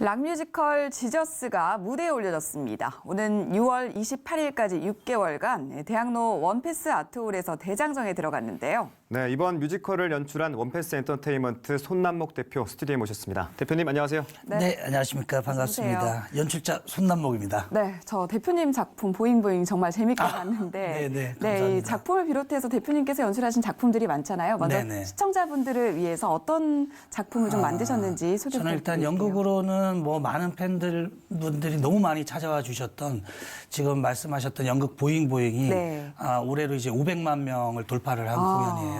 락 뮤지컬 지저스가 무대에 올려졌습니다. 오는 6월 28일까지 6개월간 대학로 원패스 아트홀에서 대장정에 들어갔는데요. 네, 이번 뮤지컬을 연출한 원패스 엔터테인먼트 손남목 대표 스튜디오에 모셨습니다. 대표님 안녕하세요. 네. 네, 안녕하십니까. 반갑습니다. 연출자 손남목입니다. 네, 저 대표님 작품 보잉보잉 정말 재밌게 봤는데 네네, 네, 이 감사합니다. 작품을 비롯해서 대표님께서 연출하신 작품들이 많잖아요. 먼저 네네. 시청자분들을 위해서 어떤 작품을 좀 만드셨는지 소개 저는 일단 부탁드릴게요. 연극으로는 뭐 많은 팬들 분들이 너무 많이 찾아와 주셨던 지금 말씀하셨던 연극 보잉 보잉이 네. 아, 올해로 이제 500만 명을 돌파를 한 아. 공연이에요.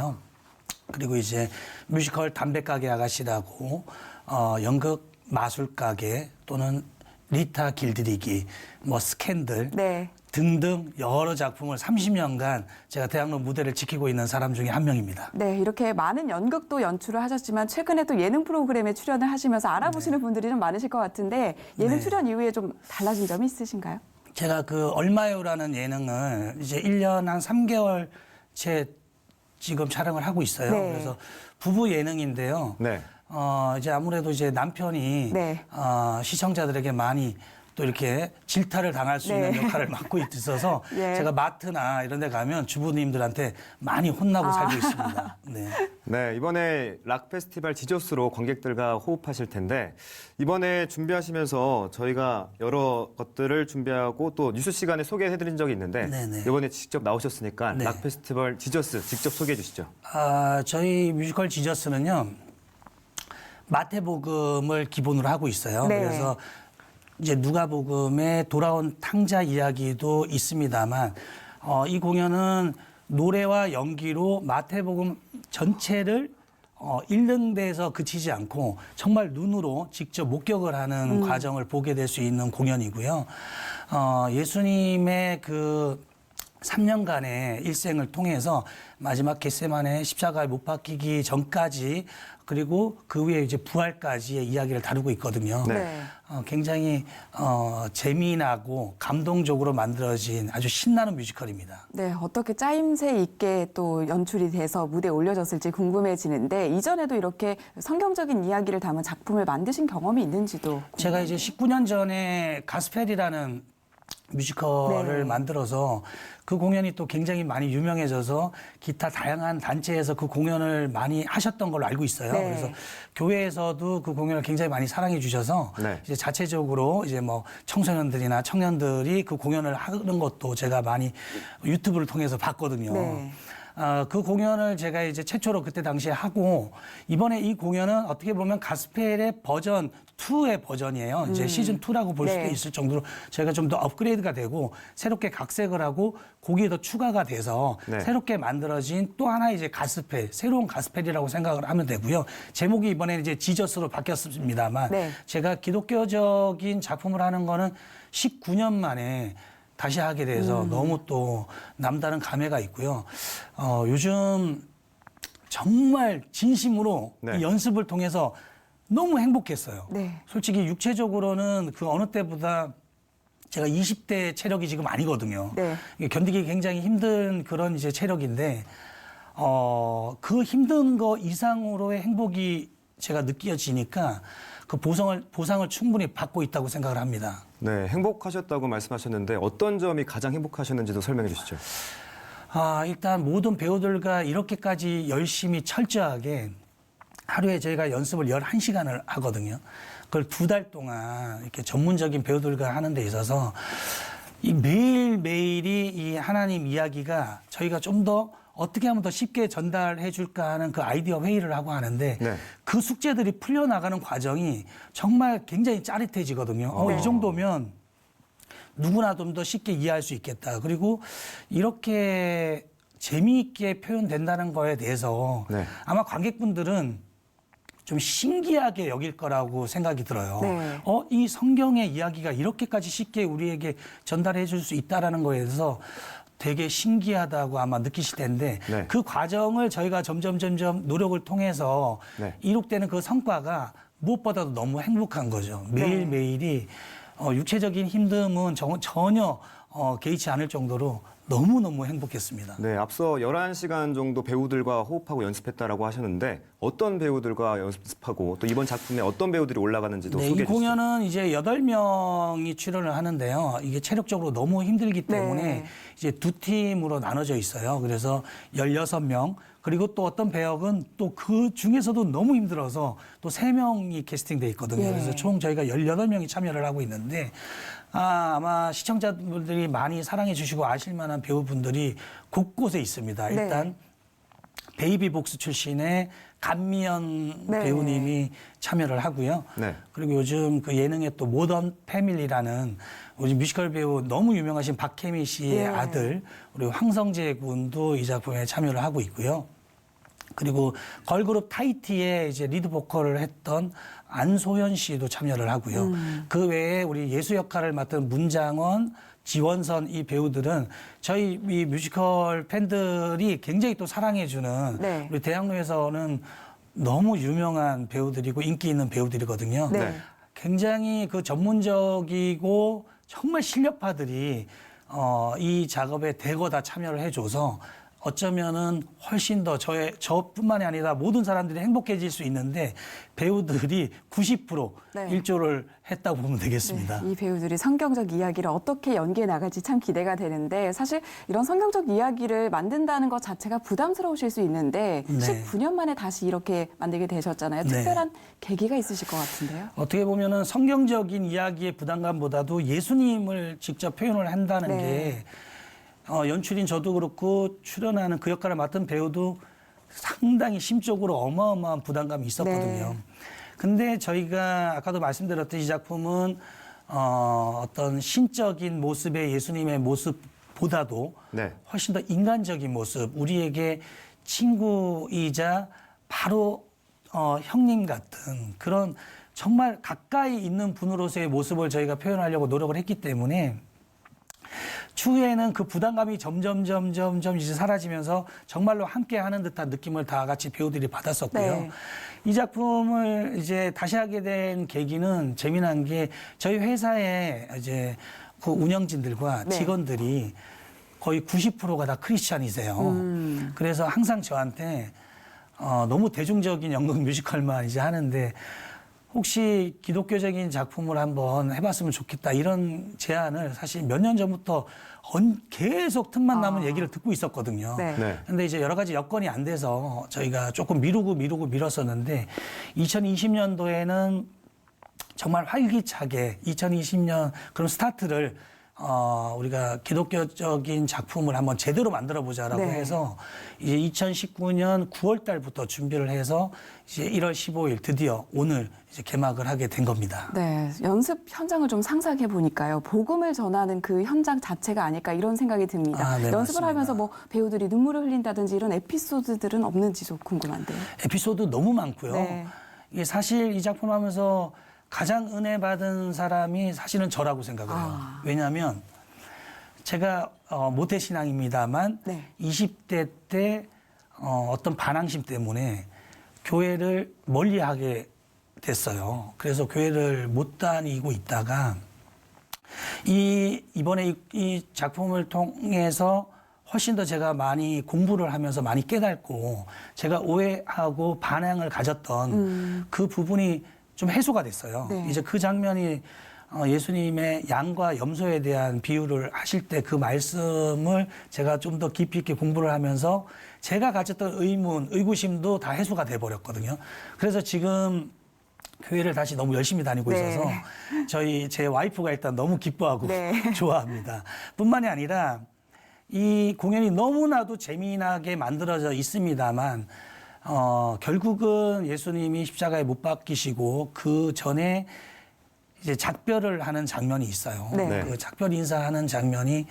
그리고 이제 뮤지컬 담배가게 아가씨라고 어, 연극 마술 가게 또는 리타 길들이기 뭐 스캔들 네. 등등 여러 작품을 30년간 제가 대학로 무대를 지키고 있는 사람 중에 한 명입니다. 네, 이렇게 많은 연극도 연출을 하셨지만 최근에 또 예능 프로그램에 출연을 하시면서 알아보시는 분들이 좀 많으실 것 같은데 예능 네. 출연 이후에 좀 달라진 점이 있으신가요? 제가 그 얼마요라는 예능을 이제 1년 한 3개월 채 지금 촬영을 하고 있어요. 네. 그래서 부부 예능인데요. 네. 어, 이제 아무래도 이제 남편이 네. 어, 시청자들에게 많이 또 이렇게 질타를 당할 수 있는 네. 역할을 맡고 있어서 예. 제가 마트나 이런 데 가면 주부님들한테 많이 혼나고 아. 살고 있습니다. 네. 네, 이번에 락 페스티벌 지저스로 관객들과 호흡하실 텐데 이번에 준비하시면서 저희가 여러 것들을 준비하고 또 뉴스 시간에 소개해 드린 적이 있는데 네네. 이번에 직접 나오셨으니까 네. 락 페스티벌 지저스 직접 소개해 주시죠. 아, 저희 뮤지컬 지저스는요. 마태복음을 기본으로 하고 있어요. 네. 그래서 이제 누가복음에 돌아온 탕자 이야기도 있습니다만 어, 이 공연은 노래와 연기로 마태복음 전체를 어, 읽는 데에서 그치지 않고 정말 눈으로 직접 목격을 하는 과정을 보게 될 수 있는 공연이고요. 어, 예수님의 그 3년간의 일생을 통해서 마지막 겟세만의 십자가에 못 박히기 전까지 그리고 그 후에 이제 부활까지의 이야기를 다루고 있거든요. 네. 어, 굉장히 어, 재미나고 감동적으로 만들어진 아주 신나는 뮤지컬입니다. 네, 어떻게 짜임새 있게 또 연출이 돼서 무대에 올려졌을지 궁금해지는데 이전에도 이렇게 성경적인 이야기를 담은 작품을 만드신 경험이 있는지도 제가 이제 19년 전에 가스펠이라는 뮤지컬을 네. 만들어서 그 공연이 또 굉장히 많이 유명해져서 기타 다양한 단체에서 그 공연을 많이 하셨던 걸로 알고 있어요. 네. 그래서 교회에서도 그 공연을 굉장히 많이 사랑해 주셔서 네. 이제 자체적으로 이제 뭐 청소년들이나 청년들이 그 공연을 하는 것도 제가 많이 유튜브를 통해서 봤거든요. 네. 어, 그 공연을 제가 이제 최초로 그때 당시에 하고 이번에 이 공연은 어떻게 보면 가스펠의 버전 2의 버전이에요. 이제 시즌 2라고 볼 수도 네. 있을 정도로 저희가 좀 더 업그레이드가 되고 새롭게 각색을 하고 곡이 더 추가가 돼서 네. 새롭게 만들어진 또 하나의 이제 가스펠, 새로운 가스펠이라고 생각을 하면 되고요. 제목이 이번에 이제 지저스로 바뀌었습니다만 네. 제가 기독교적인 작품을 하는 거는 19년 만에 다시 하게 돼서 음. 너무 또 남다른 감회가 있고요. 어, 요즘 정말 진심으로 네. 이 연습을 통해서 너무 행복했어요. 네. 솔직히 육체적으로는 그 어느 때보다 제가 20대 체력이 지금 아니거든요. 네. 견디기 굉장히 힘든 그런 이제 체력인데 어, 그 힘든 거 이상으로의 행복이 제가 느껴지니까 그 보상을 보상을 충분히 받고 있다고 생각을 합니다. 네, 행복하셨다고 말씀하셨는데 어떤 점이 가장 행복하셨는지도 설명해 주시죠. 아, 일단 모든 배우들과 이렇게까지 열심히 철저하게 하루에 저희가 연습을 11시간을 하거든요. 그걸 두 달 동안 이렇게 전문적인 배우들과 하는 데 있어서 이 매일매일이 이 하나님 이야기가 저희가 좀더 어떻게 하면 더 쉽게 전달해 줄까 하는 그 아이디어 회의를 하고 하는데 네. 그 숙제들이 풀려나가는 과정이 정말 굉장히 짜릿해지거든요. 어, 이 정도면 누구나 좀 더 쉽게 이해할 수 있겠다. 그리고 이렇게 재미있게 표현된다는 거에 대해서 네. 아마 관객분들은 좀 신기하게 여길 거라고 생각이 들어요. 네. 어, 이 성경의 이야기가 이렇게까지 쉽게 우리에게 전달해 줄 수 있다라는 거에 대해서 되게 신기하다고 아마 느끼실 텐데 네. 그 과정을 저희가 점점 점점 노력을 통해서 네. 이룩되는 그 성과가 무엇보다도 너무 행복한 거죠. 매일매일이 어, 육체적인 힘듦은 정- 전혀 어, 개의치 않을 정도로 너무너무 행복했습니다. 네, 앞서 11시간 정도 배우들과 호흡하고 연습했다라고 하셨는데 어떤 배우들과 연습하고 또 이번 작품에 어떤 배우들이 올라가는지도 네, 이 소개해 주시죠. 공연은 이제 여덟 명이 출연을 하는데요. 이게 체력적으로 너무 힘들기 때문에 네. 이제 두 팀으로 나눠져 있어요. 그래서 16명 그리고 또 어떤 배역은 또 그 중에서도 너무 힘들어서 또 세명이 캐스팅돼 있거든요. 예. 그래서 총 저희가 18명이 참여를 하고 있는데 아, 아마 시청자분들이 많이 사랑해 주시고 아실 만한 배우분들이 곳곳에 있습니다. 네. 일단 베이비복스 출신의 감미연 네. 배우님이 참여를 하고요. 네. 그리고 요즘 그 예능의 또 모던 패밀리라는 우리 뮤지컬 배우 너무 유명하신 박혜미 씨의 예. 아들 그리고 황성재 군도 이 작품에 참여를 하고 있고요. 그리고 걸그룹 타이티의 이제 리드 보컬을 했던 안소연 씨도 참여를 하고요. 음. 그 외에 우리 예수 역할을 맡은 문장원, 지원선 이 배우들은 저희 이 뮤지컬 팬들이 굉장히 또 사랑해주는 네. 우리 대학로에서는 너무 유명한 배우들이고 인기 있는 배우들이거든요. 네. 굉장히 그 전문적이고 정말 실력파들이 어, 이 작업에 대거 다 참여를 해줘서 어쩌면은 훨씬 더 저의 저뿐만이 아니라 모든 사람들이 행복해질 수 있는데 배우들이 90% 네. 일조를 했다고 보면 되겠습니다. 네, 이 배우들이 성경적 이야기를 어떻게 연기해 나갈지 참 기대가 되는데 사실 이런 성경적 이야기를 만든다는 것 자체가 부담스러우실 수 있는데 네. 19년 만에 다시 이렇게 만들게 되셨잖아요. 네. 특별한 계기가 있으실 것 같은데요. 어떻게 보면은 성경적인 이야기의 부담감보다도 예수님을 직접 표현을 한다는 네. 게 어, 연출인 저도 그렇고 출연하는 그 역할을 맡은 배우도 상당히 심적으로 어마어마한 부담감이 있었거든요. 네. 근데 저희가 아까도 말씀드렸듯이 이 작품은 어, 어떤 신적인 모습의 예수님의 모습보다도 네. 훨씬 더 인간적인 모습, 우리에게 친구이자 바로 어, 형님 같은 그런 정말 가까이 있는 분으로서의 모습을 저희가 표현하려고 노력을 했기 때문에 추후에는 그 부담감이 점점 점점 점 이제 사라지면서 정말로 함께 하는 듯한 느낌을 다 같이 배우들이 받았었고요. 네. 이 작품을 이제 다시 하게 된 계기는 재미난 게 저희 회사에 이제 그 운영진들과 네. 직원들이 거의 90%가 다 크리스찬이세요. 음. 그래서 항상 저한테 어, 너무 대중적인 연극 뮤지컬만 이제 하는데 혹시 기독교적인 작품을 한번 해봤으면 좋겠다 이런 제안을 사실 몇 년 전부터 언- 계속 틈만 나면 아. 얘기를 듣고 있었거든요. 네. 네. 근데 이제 여러 가지 여건이 안 돼서 저희가 조금 미루고 미루고 미뤘었는데 2020년도에는 정말 활기차게 2020년 그런 스타트를 어, 우리가 기독교적인 작품을 한번 제대로 만들어 보자라고 네. 해서 이제 2019년 9월 달부터 준비를 해서 이제 1월 15일 드디어 오늘 이제 개막을 하게 된 겁니다. 네, 연습 현장을 좀 상상해 보니까요. 복음을 전하는 그 현장 자체가 아닐까 이런 생각이 듭니다. 아, 네, 연습을 맞습니다. 하면서 뭐 배우들이 눈물을 흘린다든지 이런 에피소드들은 없는지도 궁금한데요. 에피소드 너무 많고요. 네. 이게 사실 이 작품 하면서 가장 은혜 받은 사람이 사실은 저라고 생각을 해요. 아. 왜냐하면 제가 어, 모태 신앙입니다만 네. 20대 때 어, 어떤 반항심 때문에 교회를 멀리하게 됐어요. 그래서 교회를 못 다니고 있다가 이 이번에 이, 이 작품을 통해서 훨씬 더 제가 많이 공부를 하면서 많이 깨닫고 제가 오해하고 반항을 가졌던 그 부분이 좀 해소가 됐어요. 네. 이제 그 장면이 어, 예수님의 양과 염소에 대한 비유를 하실 때 그 말씀을 제가 좀 더 깊이 있게 공부를 하면서 제가 가졌던 의문, 의구심도 다 해소가 돼 버렸거든요. 그래서 지금 교회를 다시 너무 열심히 다니고 네. 있어서 저희 제 와이프가 일단 너무 기뻐하고 네. 좋아합니다. 뿐만이 아니라 이 공연이 너무나도 재미나게 만들어져 있습니다만 어, 결국은 예수님이 십자가에 못 박히시고 그 전에 이제 작별을 하는 장면이 있어요. 네. 네. 그 작별 인사하는 장면이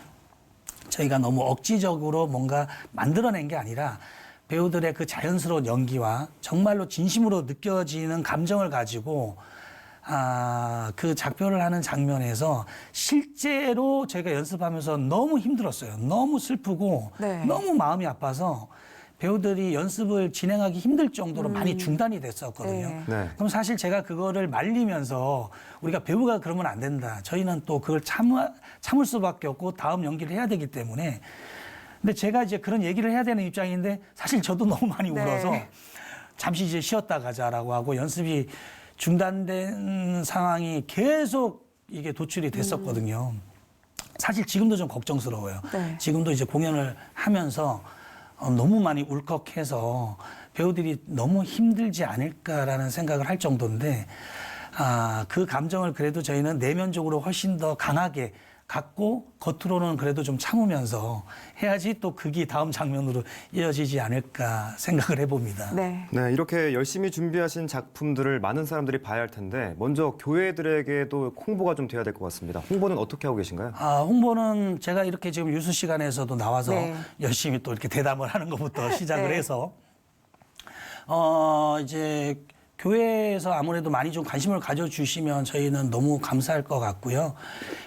저희가 너무 억지적으로 뭔가 만들어낸 게 아니라 배우들의 그 자연스러운 연기와 정말로 진심으로 느껴지는 감정을 가지고 아, 그 작별을 하는 장면에서 실제로 제가 연습하면서 너무 힘들었어요. 너무 슬프고 네. 너무 마음이 아파서 배우들이 연습을 진행하기 힘들 정도로 많이 중단이 됐었거든요. 네. 네. 그럼 사실 제가 그거를 말리면서 우리가 배우가 그러면 안 된다. 저희는 또 그걸 참, 참을 수밖에 없고 다음 연기를 해야 되기 때문에. 근데 제가 이제 그런 얘기를 해야 되는 입장인데 사실 저도 너무 많이 네. 울어서 잠시 이제 쉬었다 가자라고 하고 연습이 중단된 상황이 계속 이게 도출이 됐었거든요. 사실 지금도 좀 걱정스러워요. 네. 지금도 이제 공연을 하면서 어, 너무 많이 울컥해서 배우들이 너무 힘들지 않을까라는 생각을 할 정도인데 아, 그 감정을 그래도 저희는 내면적으로 훨씬 더 강하게 갖고 겉으로는 그래도 좀 참으면서 해야지 또 그게 다음 장면으로 이어지지 않을까 생각을 해봅니다. 네. 네, 이렇게 열심히 준비하신 작품들을 많은 사람들이 봐야 할 텐데 먼저 교회들에게도 홍보가 좀 돼야 될 것 같습니다. 홍보는 어떻게 하고 계신가요? 아, 홍보는 제가 이렇게 지금 유수 시간에서도 나와서 네. 열심히 또 이렇게 대담을 하는 것부터 시작을 네. 해서 어, 이제 교회에서 아무래도 많이 좀 관심을 가져주시면 저희는 너무 감사할 것 같고요.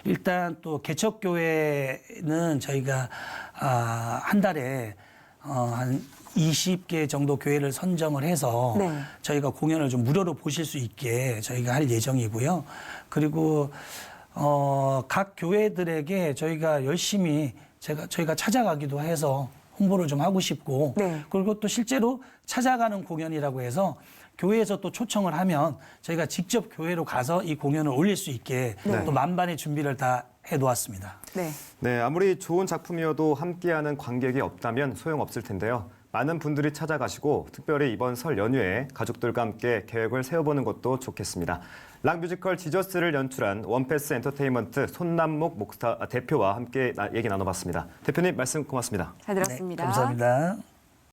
일단 또 개척교회는 저희가 아, 한 달에 어, 한 20개 정도 교회를 선정을 해서 네. 저희가 공연을 좀 무료로 보실 수 있게 저희가 할 예정이고요. 그리고 어, 각 교회들에게 저희가 열심히 제가 저희가 찾아가기도 해서 홍보를 좀 하고 싶고 네. 그리고 또 실제로 찾아가는 공연이라고 해서 교회에서 또 초청을 하면 저희가 직접 교회로 가서 이 공연을 올릴 수 있게 네. 또 만반의 준비를 다 해놓았습니다. 네. 네, 아무리 좋은 작품이어도 함께하는 관객이 없다면 소용없을 텐데요. 많은 분들이 찾아가시고 특별히 이번 설 연휴에 가족들과 함께 계획을 세워보는 것도 좋겠습니다. 락 뮤지컬 지저스를 연출한 원패스 엔터테인먼트 손남목 목사 아, 대표와 함께 나- 얘기 나눠봤습니다. 대표님 말씀 고맙습니다. 잘 네, 들었습니다. 감사합니다.